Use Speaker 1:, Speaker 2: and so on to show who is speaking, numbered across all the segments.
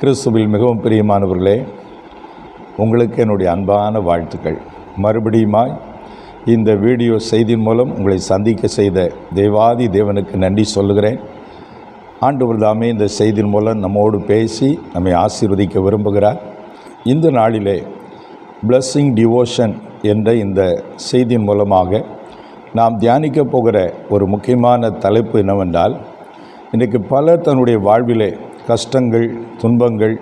Speaker 1: கிறிஸ்துவில் மிகவும் பிரியமானவர்களே உங்களுக்கு என்னுடைய அன்பான வாழ்த்துக்கள். மறுபடியுமாய் இந்த வீடியோ செய்தி மூலம் உங்களை சந்திக்க செய்த தேவாதி தேவனுக்கு நன்றி சொல்லுகிறேன். ஆண்டவர் தாமே இந்த செய்தியின் மூலம் நம்மோடு பேசி நம்மை ஆசீர்வதிக்க விரும்புகிறார். இந்த நாளிலே பிளஸ்ஸிங் டிவோஷன் என்ற இந்த செய்தியின் மூலமாக நாம் தியானிக்க போகிற ஒரு முக்கியமான தலைப்பு என்னவென்றால் இன்றைக்கு பலர் தன்னுடைய வாழ்விலே கஷ்டங்கள் துன்பங்கள்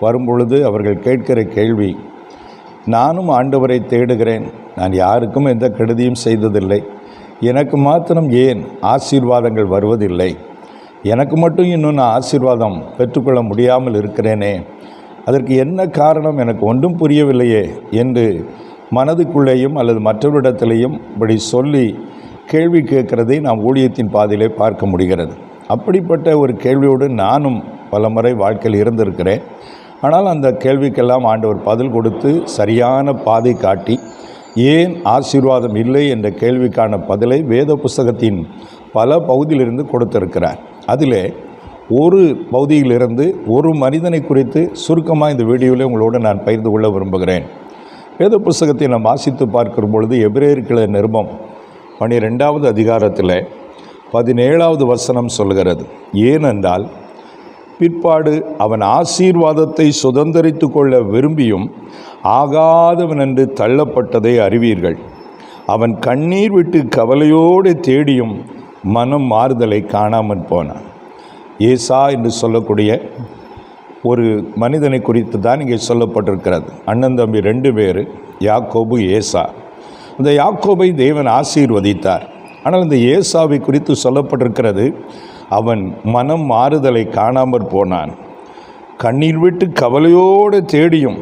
Speaker 1: வரும்பொழுது அவர்கள் கேட்கிற கேள்வி நானும் ஆண்டவரை தேடுகிறேன். நான் யாருக்கும் எந்த கெடுதியும் செய்ததில்லை. எனக்கு மாத்திரம் ஏன் ஆசீர்வாதங்கள் வருவதில்லை? எனக்கு மட்டும் இன்னும் நான் ஆசீர்வாதம் பெற்றுக்கொள்ள முடியாமல் இருக்கிறேனே. அதற்கு என்ன காரணம்? எனக்கு ஒன்றும் புரியவில்லையே என்று மனதுக்குள்ளேயும் அல்லது மற்றவரிடத்திலேயும் இப்படி சொல்லி கேள்வி கேட்கிறதை நாம் ஊழியத்தின் பாதையிலே பார்க்க முடிகிறது. அப்படிப்பட்ட ஒரு கேள்வியோடு நானும் பலமுறை வாழ்க்கையில் இருந்திருக்கிறேன். ஆனால் அந்த கேள்விக்கெல்லாம் ஆண்டவர் பதில் கொடுத்து சரியான பாதை காட்டி ஏன் ஆசீர்வாதம் இல்லை என்ற கேள்விக்கான பதிலை வேத புஸ்தகத்தின் பல பகுதியிலிருந்து கொடுத்திருக்கிறார். அதிலே ஒரு பகுதியிலிருந்து ஒரு மனிதனை குறித்து சுருக்கமாக இந்த வீடியோவில் உங்களோடு நான் பகிர்ந்து கொள்ள விரும்புகிறேன். வேத புஸ்தகத்தை நாம் வாசித்து பார்க்கிற பொழுது எபிரேயர்கள நிருபம் பனிரெண்டாவது அதிகாரத்தில் பதினேழாவது வசனம் சொல்கிறது ஏனென்றால் பிற்பாடு அவன் ஆசீர்வாதத்தை சுதந்திரித்து கொள்ள விரும்பியும் ஆகாதவன் என்று தள்ளப்பட்டதை அறிவீர்கள். அவன் கண்ணீர் விட்டு கவலையோடு தேடியும் மனம் மாறுதலை காணாமல் போனான். ஏசா என்று சொல்லக்கூடிய ஒரு மனிதனை குறித்து தான் இங்கே சொல்லப்பட்டிருக்கிறது. அண்ணன் தம்பி ரெண்டு பேர் யாக்கோபு ஏசா. இந்த யாக்கோபை தேவன் ஆசீர்வதித்தார். ஆனால் இந்த ஏசாவை குறித்து சொல்லப்பட்டிருக்கிறது அவன் மனம் மாறுதலை காணாமற் போனான். கண்ணீர் விட்டு கவலையோடு தேடியும்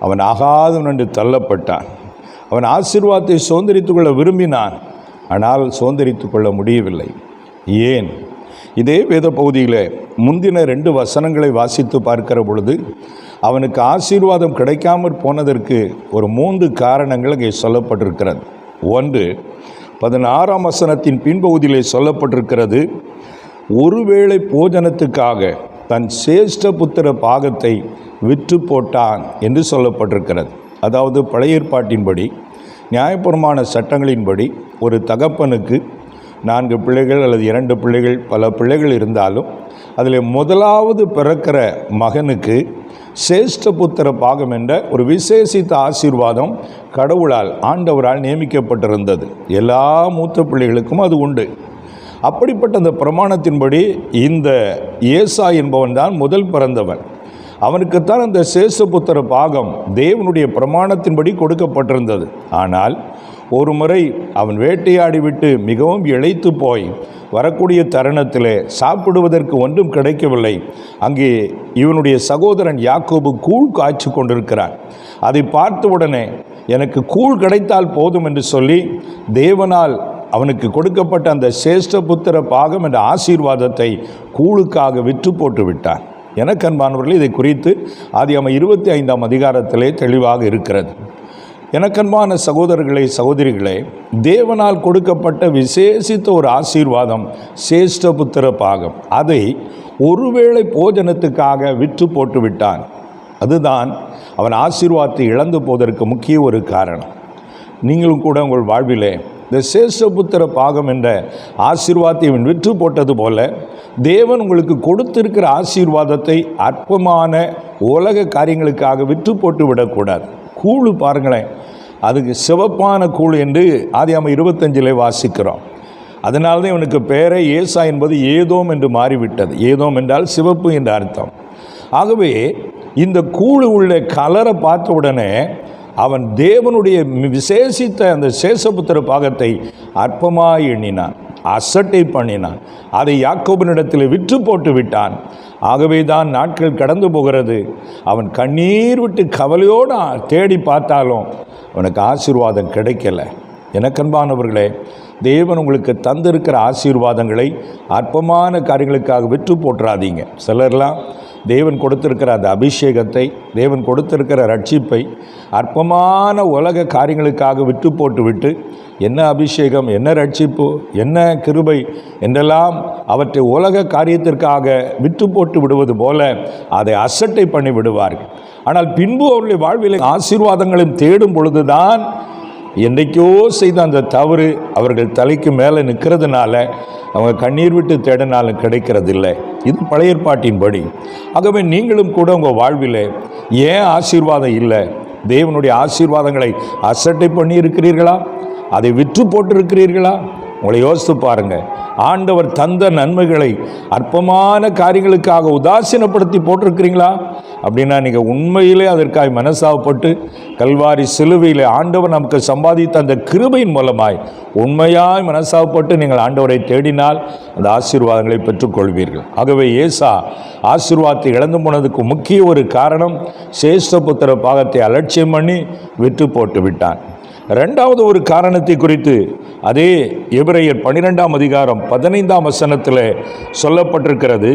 Speaker 1: அவன் ஆகாதவன் என்று தள்ளப்பட்டான். அவன் ஆசீர்வாதத்தை சுதந்திரித்து கொள்ள விரும்பினான். ஆனால் சுதந்திரித்து கொள்ள முடியவில்லை. ஏன்? இதே வேத பகுதியில் முந்தின ரெண்டு வசனங்களை வாசித்து பார்க்கிற பொழுது அவனுக்கு ஆசீர்வாதம் கிடைக்காமற் போனதற்கு ஒரு மூன்று காரணங்கள் இங்கே சொல்லப்பட்டிருக்கிறது. ஒன்று பதினாறாம் வசனத்தின் பின்பகுதியிலே சொல்லப்பட்டிருக்கிறது ஒருவேளை போஜனத்துக்காக தன் சேஷ்ட புத்திர பாகத்தை விற்று போட்டான் என்று சொல்லப்பட்டிருக்கிறது. அதாவது பழைய ஏற்பாட்டின்படி நியாயபுரமான சட்டங்களின்படி ஒரு தகப்பனுக்கு நான்கு பிள்ளைகள் அல்லது இரண்டு பிள்ளைகள் பல பிள்ளைகள் இருந்தாலும் அதில் முதலாவது பிறக்கிற மகனுக்கு சேஷ்ட புத்திர பாகம் என்ற ஒரு விசேஷித்த ஆசீர்வாதம் கடவுளால் ஆண்டவரால் நியமிக்கப்பட்டிருந்தது. எல்லா மூத்த பிள்ளைகளுக்கும் அது உண்டு. அப்படிப்பட்ட அந்த பிரமாணத்தின்படி இந்த ஏசா என்பவன் தான் முதல் பிறந்தவன். அவனுக்குத்தான் அந்த சேஷபுத்திர பாகம் தேவனுடைய பிரமாணத்தின்படி கொடுக்கப்பட்டிருந்தது. ஆனால் ஒரு முறை அவன் வேட்டையாடி விட்டு மிகவும் இழைத்து போய் வரக்கூடிய தருணத்தில் சாப்பிடுவதற்கு ஒன்றும் கிடைக்கவில்லை. அங்கே இவனுடைய சகோதரன் யாக்கோபு கூழ் காய்ச்சி கொண்டிருக்கிறான். அதை பார்த்த உடனே எனக்கு கூழ் கிடைத்தால் போதும் என்று சொல்லி தேவனால் அவனுக்கு கொடுக்கப்பட்ட அந்த சேஷ்ட புத்திர பாகம் என்ற ஆசீர்வாதத்தை கூழுக்காக விற்று போட்டு விட்டான். எனக்கு அன்பானவர்கள் இதை குறித்து அது அவன் இருபத்தி ஐந்தாம் அதிகாரத்திலே தெளிவாக இருக்கிறது. எனக்கன்பான சகோதரர்களே சகோதரிகளே தேவனால் கொடுக்கப்பட்ட விசேஷித்த ஒரு ஆசீர்வாதம் சேஷ்டபுத்திர பாகம். அதை ஒருவேளை போஜனத்துக்காக விற்று போட்டு விட்டான். அதுதான் அவன் ஆசீர்வாதத்தை இழந்து போவதற்கு முக்கிய ஒரு காரணம். நீங்களும் கூட உங்கள் வாழ்விலே இந்த சேஷபுத்திர பாகம் என்ற ஆசீர்வாதத்தை இவன் விற்று போட்டது போல தேவன் உங்களுக்கு கொடுத்திருக்கிற ஆசீர்வாதத்தை அற்பமான உலக காரியங்களுக்காக விற்று போட்டு விடக்கூடாது. கூழு பாருங்களேன். அதுக்கு சிவப்பான கூழ் என்று ஆதியாம இருபத்தஞ்சிலே வாசிக்கிறோம். அதனால்தான் இவனுக்கு பேரே ஏசா என்பது ஏதோம் என்று மாறிவிட்டது. ஏதோம் என்றால் சிவப்பு என்ற அர்த்தம். ஆகவே இந்த கூழு உள்ள கலரை பார்த்த உடனே அவன் தேவனுடைய விசேஷித்த அந்த சேஷபுத்திர பாகத்தை அற்பமாக எண்ணினான் அசட்டை பண்ணினான் அதை யாக்கோபனிடத்தில் விற்று போட்டு விட்டான். ஆகவே தான் நாட்கள் கடந்து போகிறது. அவன் கண்ணீர் விட்டு கவலையோடு தேடி பார்த்தாலும் அவனுக்கு ஆசீர்வாதம் கிடைக்கல. எனக்கன்பானவர்களே தேவன் உங்களுக்கு தந்திருக்கிற ஆசீர்வாதங்களை அற்பமான காரியங்களுக்காக விற்று போட்டுறாதீங்க சிலர்லாம் தேவன் கொடுத்திருக்கிற அந்த அபிஷேகத்தை தேவன் கொடுத்திருக்கிற ரட்சிப்பை அற்பமான உலக காரியங்களுக்காக விட்டு போட்டுவிட்டு என்ன அபிஷேகம் என்ன ரட்சிப்பு என்ன கிருபை என்றெல்லாம் அவற்றை உலக காரியத்திற்காக விட்டு போட்டு விடுவது போல அதை அசட்டை பண்ணி விடுவார்கள். ஆனால் பின்பு அவருடைய வாழ்வில் ஆசீர்வாதங்களையும் தேடும் பொழுதுதான் என்றைக்கோ செய்த அந்த தவறு அவர்கள் தலைக்கு மேலே நிற்கிறதுனால அவங்க கண்ணீர் விட்டு தேடினாலும் கிடைக்கிறதில்லை. இது பழைய ஏற்பாட்டின்படி. ஆகவே நீங்களும் கூட உங்கள் வாழ்வில் ஏன் ஆசீர்வாதம் இல்லை? தேவனுடைய ஆசீர்வாதங்களை அசட்டை பண்ணி இருக்கிறீர்களா அதை விற்று போட்டிருக்கிறீர்களா? உங்களை யோசித்து பாருங்கள். ஆண்டவர் தந்த நன்மைகளை அற்பமான காரியங்களுக்காக உதாசீனப்படுத்தி போட்டிருக்கிறீங்களா? அப்படின்னா நீங்கள் உண்மையிலே அதற்காக மனசாவப்பட்டு கல்வாரி சிலுவையில் ஆண்டவர் நமக்கு சம்பாதித்த அந்த கிருபையின் மூலமாய் உண்மையாய் மனசாவப்பட்டு நீங்கள் ஆண்டவரை தேடினால் அந்த ஆசீர்வாதங்களை பெற்றுக்கொள்வீர்கள். ஆகவே ஏசா ஆசீர்வாதத்தை இழந்து போனதுக்கு முக்கிய ஒரு காரணம் சேஷ்டபுத்திர பாகத்தை அலட்சியம் பண்ணி விற்று போட்டு விட்டான். ரெண்டாவது ஒரு காரணத்தை குறித்து அதே எபிரையர் பன்னிரெண்டாம் அதிகாரம் பதினைந்தாம் வசனத்தில் சொல்லப்பட்டிருக்கிறது.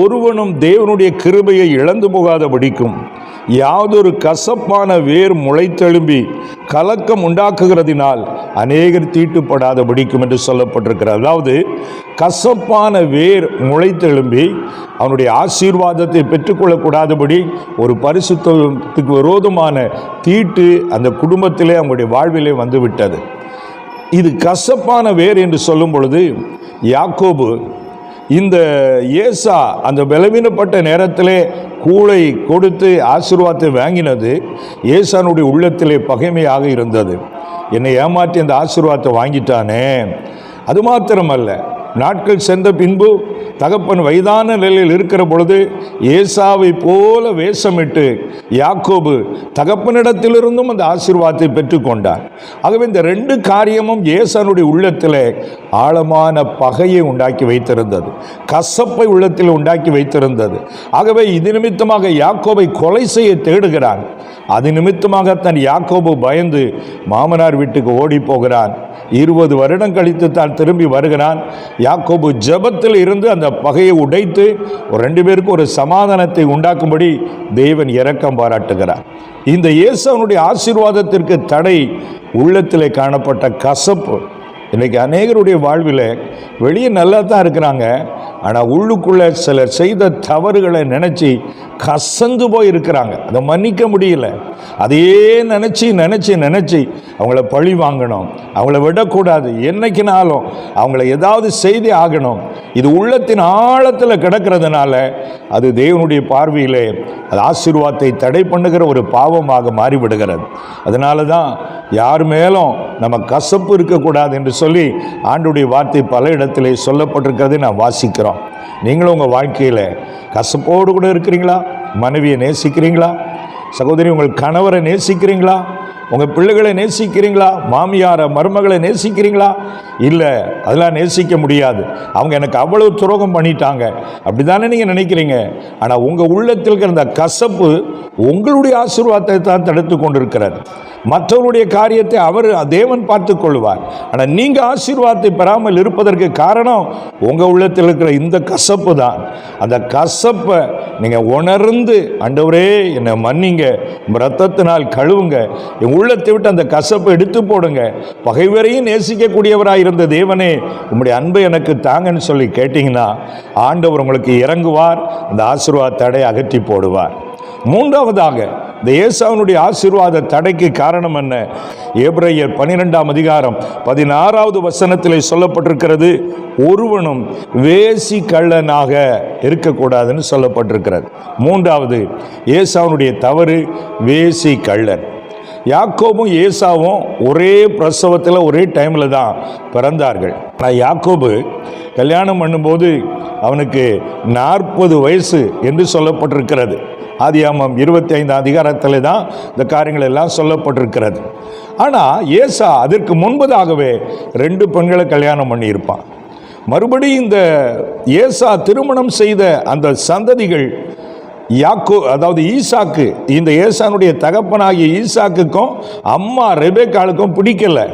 Speaker 1: ஒருவனும் தேவனுடைய கிருபையை இழந்து போகாதபடிக்கும் யாதொரு கசப்பான வேர் முளைத்தெழும்பி கலக்கம் உண்டாக்குகிறதினால் அநேகர் தீட்டுப்படாத படிக்கும் என்று சொல்லப்பட்டிருக்கிறார் அதாவது கசப்பான வேர் முளைத்தெழும்பி அவனுடைய ஆசீர்வாதத்தை பெற்றுக்கொள்ளக்கூடாதபடி ஒரு பரிசுத்தத்துக்கு விரோதமான தீட்டு அந்த குடும்பத்திலே அவங்களுடைய வாழ்விலே வந்துவிட்டது. இது கசப்பான வேர் என்று சொல்லும் பொழுது யாக்கோபு இந்த ஏசா அந்த பலவீனப்பட்ட நேரத்திலே கூளை கொடுத்து ஆசீர்வாதத்தை வாங்கினது ஏசானுடைய உள்ளத்திலே பகைமையாக இருந்தது. என்னை ஏமாற்றி அந்த ஆசீர்வாதத்தை வாங்கிட்டானே. அது மாத்திரமல்ல நாட்கள் சென்ற பின்பு தகப்பன் வயதான நிலையில் இருக்கிற பொழுது ஏசாவை போல வேஷமிட்டு யாக்கோபு தகப்பனிடத்திலிருந்தும் அந்த ஆசீர்வாதத்தை பெற்றுக்கொண்டார். ஆகவே இந்த ரெண்டு காரியமும் ஏசானுடைய உள்ளத்தில் ஆழமான பகையை உண்டாக்கி வைத்திருந்தது. கசப்பை உள்ளத்தில் உண்டாக்கி வைத்திருந்தது. ஆகவே இது நிமித்தமாக யாக்கோபை கொலை செய்ய தேடுகிறான். அது நிமித்தமாக தன் யாக்கோபு பயந்து மாமனார் வீட்டுக்கு ஓடி போகிறான். இருபது வருடம் கழித்து தான் திரும்பி வருகிறான். யாக்கோபு ஜெபத்தில் இருந்து அந்த பகையை உடைத்து ஒரு ரெண்டு பேருக்கும் ஒரு சமாதானத்தை உண்டாக்கும்படி தேவன் இரக்கம் பாராட்டுகிறார். இந்த இயேசுவனுடைய ஆசீர்வாதத்திற்கு தடை உள்ளத்திலே காணப்பட்ட கசப்பு. இன்றைக்கி அநேகருடைய வாழ்வில் வெளியே நல்லா தான் இருக்கிறாங்க. ஆனால் உள்ளுக்குள்ளே சிலர் செய்த தவறுகளை நினச்சி கசந்து போய் இருக்கிறாங்க அதை மன்னிக்க முடியல. அதையே நினச்சி நினச்சி நினச்சி அவங்கள பழி வாங்கணும். அவங்கள விடக்கூடாது. என்னைக்குனாலும் அவங்கள ஏதாவது செய்தி ஆகணும். இது உள்ளத்தின் ஆழத்தில் கிடக்கிறதுனால அது தேவனுடைய பார்வையிலே அது ஆசீர்வாதத்தை தடை பண்ணுகிற ஒரு பாவமாக மாறிவிடுகிறது. அதனால தான் யார் மேலும் நம்ம கசப்பு இருக்கக்கூடாது என்று சொல்லி ஆண்டுடைய வார்த்தை பல இடத்திலே சொல்லப்பட்டிருக்கிறதை நான் வாசிக்கிறோம். நீங்களும் உங்கள் வாழ்க்கையில் கசப்போடு கூட இருக்கிறீங்களா? மனைவியை நேசிக்கிறீங்களா? சகோதரி உங்கள் கணவரை நேசிக்கிறீங்களா? உங்கள் பிள்ளைகளை நேசிக்கிறீங்களா? மாமியாரை மருமகளை நேசிக்கிறீங்களா? இல்லை அதெல்லாம் நேசிக்க முடியாது. அவங்க எனக்கு அவ்வளவு துரோகம் பண்ணிட்டாங்க. அப்படி தானே நீங்கள் நினைக்கிறீங்க? ஆனால் உங்கள் உள்ளத்தில் இருக்கிற அந்த கசப்பு உங்களுடைய ஆசீர்வாதத்தை தான் தடுத்து கொண்டிருக்கிறார் மற்றவருடைய காரியத்தை அவர் தேவன் பார்த்து கொள்வார் ஆனால் நீங்கள் ஆசீர்வாதத்தை பெறாமல் இருப்பதற்கு காரணம் உங்கள் உள்ளத்தில் இருக்கிற இந்த கசப்பு தான். அந்த கசப்பை நீங்கள் உணர்ந்து அண்டவரே என்னை மன்னிங்க ரத்தத்தினால் கழுவுங்க. என் உள்ளத்தை விட்டு அந்த கசப்பை எடுத்து போடுங்க. பகைவரையும் நேசிக்கக்கூடியவராக இருந்த தேவனே உங்களுடைய அன்பை எனக்கு தாங்கன்னு சொல்லி கேட்டிங்கன்னா ஆண்டவர் உங்களுக்கு இறங்குவார் அந்த ஆசீர்வாத தடை அகற்றி போடுவார். மூன்றாவதாக இந்த ஏசாவினுடைய ஆசீர்வாத தடைக்கு காரணம் என்ன? ஏப்ரையர் பன்னிரெண்டாம் அதிகாரம் பதினாறாவது வசனத்தில் சொல்லப்பட்டிருக்கிறது ஒருவனும் வேசி கள்ளனாக இருக்கக்கூடாதுன்னு சொல்லப்பட்டிருக்கிறது. மூன்றாவது ஏசாவினுடைய தவறு வேசி கள்ளன் யாக்கோபும் ஏசாவும் ஒரே பிரசவத்தில் ஒரே டைமில் தான் பிறந்தார்கள். ஆனால் யாக்கோபு கல்யாணம் பண்ணும்போது அவனுக்கு நாற்பது வயசு என்று சொல்லப்பட்டிருக்கிறது. ஆதியாமம் இருபத்தி ஐந்து அதிகாரத்தில் தான் இந்த காரியங்கள் எல்லாம் சொல்லப்பட்டிருக்கிறது. ஆனால் ஏசா அதற்கு முன்பதாகவே ரெண்டு பெண்களை கல்யாணம் பண்ணியிருப்பான். மறுபடியும் இந்த ஏசா திருமணம் செய்த அந்த சந்ததிகள் யாக்கோ அதாவது ஈசாக்கு இந்த ஏசானுடைய தகப்பனாகிய ஈசாக்குக்கும் அம்மா ரெபேக்காளுக்கும் பிடிக்கல.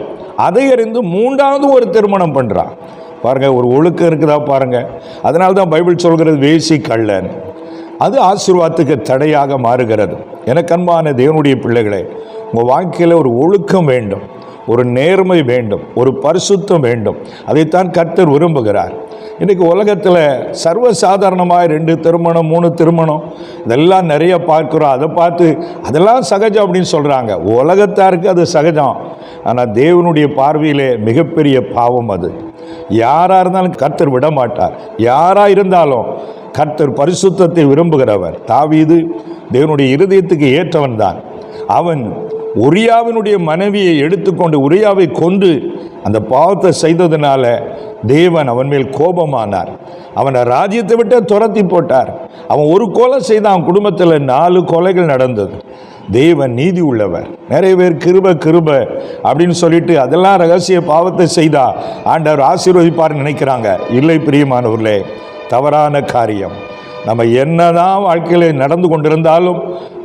Speaker 1: அதை அறிந்து மூன்றாவது ஒரு திருமணம் பண்ணுறான் பாருங்கள் ஒரு ஒழுக்கம் இருக்குதா பாருங்கள் அதனால தான் பைபிள் சொல்கிறது வேசி கள்ளன் அது ஆசீர்வாதத்துக்கு தடையாக மாறுகிறது. எனக்கு அன்பான தேவனுடைய பிள்ளைகளே உங்கள் வாழ்க்கையில் ஒரு ஒழுக்கம் வேண்டும் ஒரு நேர்மை வேண்டும் ஒரு பரிசுத்தம் வேண்டும். அதைத்தான் கர்த்தர் விரும்புகிறார். இன்றைக்கி உலகத்தில் சர்வசாதாரணமாக ரெண்டு திருமணம் மூணு திருமணம் இதெல்லாம் நிறைய பார்க்குறோம். அதை பார்த்து அதெல்லாம் சகஜம் அப்படின்னு சொல்கிறாங்க உலகத்தாருக்கு அது சகஜம். ஆனால் தேவனுடைய பார்வையிலே மிகப்பெரிய பாவம் அது. யாராக இருந்தாலும் கர்த்தர் விட மாட்டார் யாராக இருந்தாலும் கர்த்தர் பரிசுத்தத்தை விரும்புகிறவர். தாவீது தேவனுடைய இருதயத்துக்கு ஏற்றவன் தான். அவன் உரியாவினுடைய மனைவியை எடுத்துக்கொண்டு உரியாவை கொண்டு அந்த பாவத்தை செய்ததுனால தேவன் அவன் மேல் கோபமானார். அவனை ராஜ்யத்தை விட்டு துரத்தி போட்டார். அவன் ஒரு கொலை செய்தான் அவன் குடும்பத்தில் நாலு கொலைகள் நடந்தது. தேவன் நீதி உள்ளவர். நிறைய பேர் கிருப கிருப அப்படின்னு சொல்லிட்டு அதெல்லாம் ரகசிய பாவத்தை செய்தா ஆண்டவர் ஆசீர்வதிப்பார்னு நினைக்கிறாங்க. இல்லை பிரியமானவர்களே தவறான காரியம். நம்ம என்னதான் வாழ்க்கையில் நடந்து கொண்டிருந்தாலும்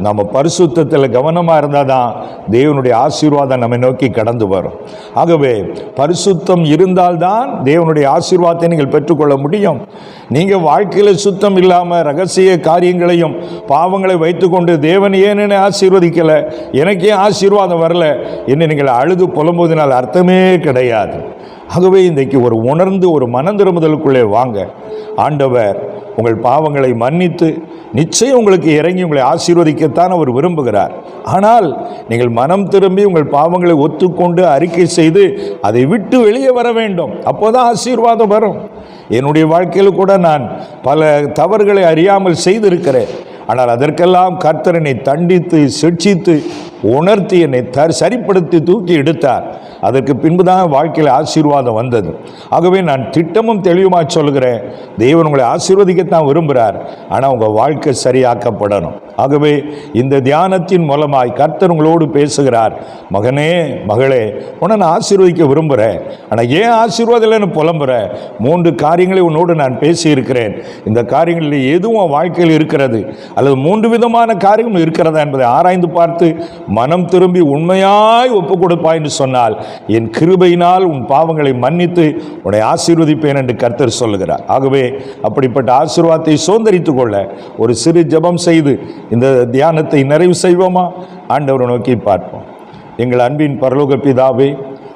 Speaker 1: நம்ம பரிசுத்தத்தில் கவனமாக இருந்தால் தான் தேவனுடைய ஆசீர்வாதம் நம்மை நோக்கி கடந்து வரும். ஆகவே பரிசுத்தம் இருந்தால்தான் தேவனுடைய ஆசீர்வாதத்தை நீங்கள் பெற்றுக்கொள்ள முடியும். நீங்கள் வாழ்க்கையில் சுத்தம் இல்லாமல் ரகசிய காரியங்களையும் பாவங்களை வைத்துக்கொண்டு தேவன் ஏன் என்னை ஆசீர்வதிக்கலை? எனக்கே ஆசீர்வாதம் வரல? என்று நீங்கள் அழுது புலம்புவதனால் அர்த்தமே கிடையாது. ஆகவே இன்றைக்கு ஒரு உணர்ந்து ஒரு மனந்திரும்புதலுக்குள்ளே வாங்க. ஆண்டவர் உங்கள் பாவங்களை மன்னித்து நிச்சயம் உங்களுக்கு இறங்கி உங்களை ஆசீர்வதிக்கத்தான் அவர் விரும்புகிறார். ஆனால் நீங்கள் மனம் திரும்பி உங்கள் பாவங்களை ஒத்துக்கொண்டு அறிக்கை செய்து அதை விட்டு வெளியே வர வேண்டும். அப்போதான் ஆசீர்வாதம் வரும். என்னுடைய வாழ்க்கையில் கூட நான் பல தவறுகளை அறியாமல் செய்திருக்கிறேன். ஆனால் அதற்கெல்லாம் கர்த்தர் என்னை தண்டித்து சிட்சித்து உணர்த்தி என்னை தர் சரிப்படுத்தி தூக்கி எடுத்தார். அதற்கு பின்புதான் வாழ்க்கையில் ஆசீர்வாதம் வந்தது. ஆகவே நான் திட்டமும் தெளிவுமாக சொல்கிறேன் தேவன் உங்களை ஆசீர்வதிக்கத்தான் விரும்புகிறார். ஆனால் உங்கள் வாழ்க்கை சரியாக்கப்படணும். ஆகவே இந்த தியானத்தின் மூலமாய் கர்த்தர் உங்களோடு பேசுகிறார். மகனே மகளே உன்னை நான் ஆசீர்வதிக்க விரும்புகிறேன். ஆனால் ஏன் ஆசீர்வாதம் இல்லைன்னு மூன்று காரியங்களை உன்னோடு நான் பேசியிருக்கிறேன். இந்த காரியங்களில் எதுவும் உன் வாழ்க்கையில் இருக்கிறது? அல்லது மூன்று விதமான காரியங்கள் இருக்கிறதா என்பதை ஆராய்ந்து பார்த்து மனம் திரும்பி உண்மையாய் ஒப்பு கொடுப்பாய் என்று சொன்னால் என் கிருபையினால் உன் பாவங்களை மன்னித்து உன்னை ஆசீர்வதிப்பேன் என்று கர்த்தர் சொல்லுகிறார். ஆகவே அப்படிப்பட்ட ஆசீர்வாதத்தை சுதந்திரித்துக் கொள்ள ஒரு சிறு ஜெபம் செய்து இந்த தியானத்தை நிறைவு செய்வோமா? ஆண்டவரை நோக்கி பார்ப்போம். எங்கள் அன்பின் பரலோக பிதாவே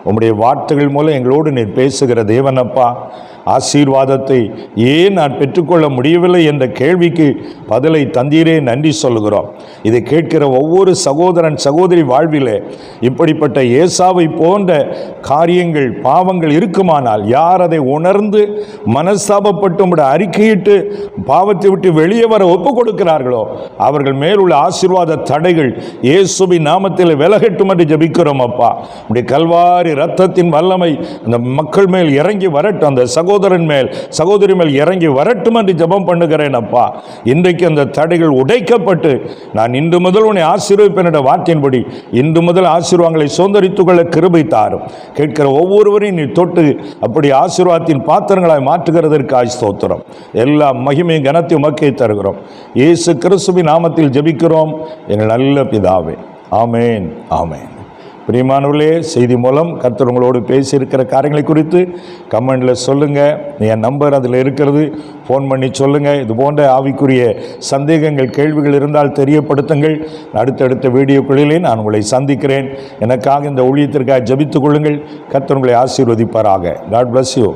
Speaker 1: உம்முடைய வார்த்தைகள் மூலம் எங்களோடு நீர் பேசுகிற தேவனப்பா. ஆசீர்வாதத்தை ஏன் நான் பெற்றுக்கொள்ள முடியவில்லை என்ற கேள்விக்கு பதிலை தந்தீரே நன்றி சொல்கிறோம் இதை கேட்கிற ஒவ்வொரு சகோதரன் சகோதரி வாழ்விலே இப்படிப்பட்ட ஏசாவை போன்ற காரியங்கள் பாவங்கள் இருக்குமானால் யார் அதை உணர்ந்து மனஸ்தாபப்பட்டு உம்முடைய அறிக்கையிட்டு பாவத்தை விட்டு வெளியே வர ஒப்பு கொடுக்கிறார்களோ அவர்கள் மேலுள்ள ஆசீர்வாத தடைகள் இயேசுபி நாமத்தில் விலகட்டும் என்று ஜெபிக்கிறோம் அப்பா. உடைய கல்வாரி ரத்தத்தின் வல்லமை அந்த மக்கள் மேல் இறங்கி வரட்டும் அந்த சகோதரன் மேல் சகோதரி மேல் இறங்கி வரட்டும் என்று ஜெபம் பண்ணுகிறேன் அப்பா. இன்றைக்கு அந்த தடைகள் உடைக்கப்பட்டு நான் இன்று முதல் உன்னை ஆசீர்வதிப்பேன் வார்த்தையின்படி இன்று முதல் ஆசீர்வாங்களை சுதந்திரித்துக் கொள்ள கிருபை தாரும். கேட்கிற ஒவ்வொருவரையும் நீ தொட்டு அப்படி ஆசீர்வாதத்தின் பாத்திரங்களாய் மாற்றுகிறதற்காய் ஸ்தோத்திரம். எல்லா மகிமையும் கனத்தையும் மக்கை தருகிறோம். இயேசு கிறிஸ்துவின் நாமத்தில் ஜெபிக்கிறோம். எங்கள் நல்ல பிதாவே. ஆமேன் ஆமேன். பிரியமானவர்களே செய்தி மூலம் கர்த்தர் உங்களோடு பேசியிருக்கிற காரியங்களை குறித்து கமெண்டில் சொல்லுங்கள் என் நம்பர் அதில் இருக்கிறது. ஃபோன் பண்ணி சொல்லுங்கள் இது போன்ற ஆவிக்குரிய சந்தேகங்கள் கேள்விகள் இருந்தால் தெரியப்படுத்துங்கள். அடுத்தடுத்த வீடியோக்களிலே நான் உங்களை சந்திக்கிறேன். எனக்காக இந்த ஊழியத்திற்காக ஜபித்துக் கொள்ளுங்கள். கர்த்தர் உங்களை ஆசீர்வதிப்பாராக. God bless you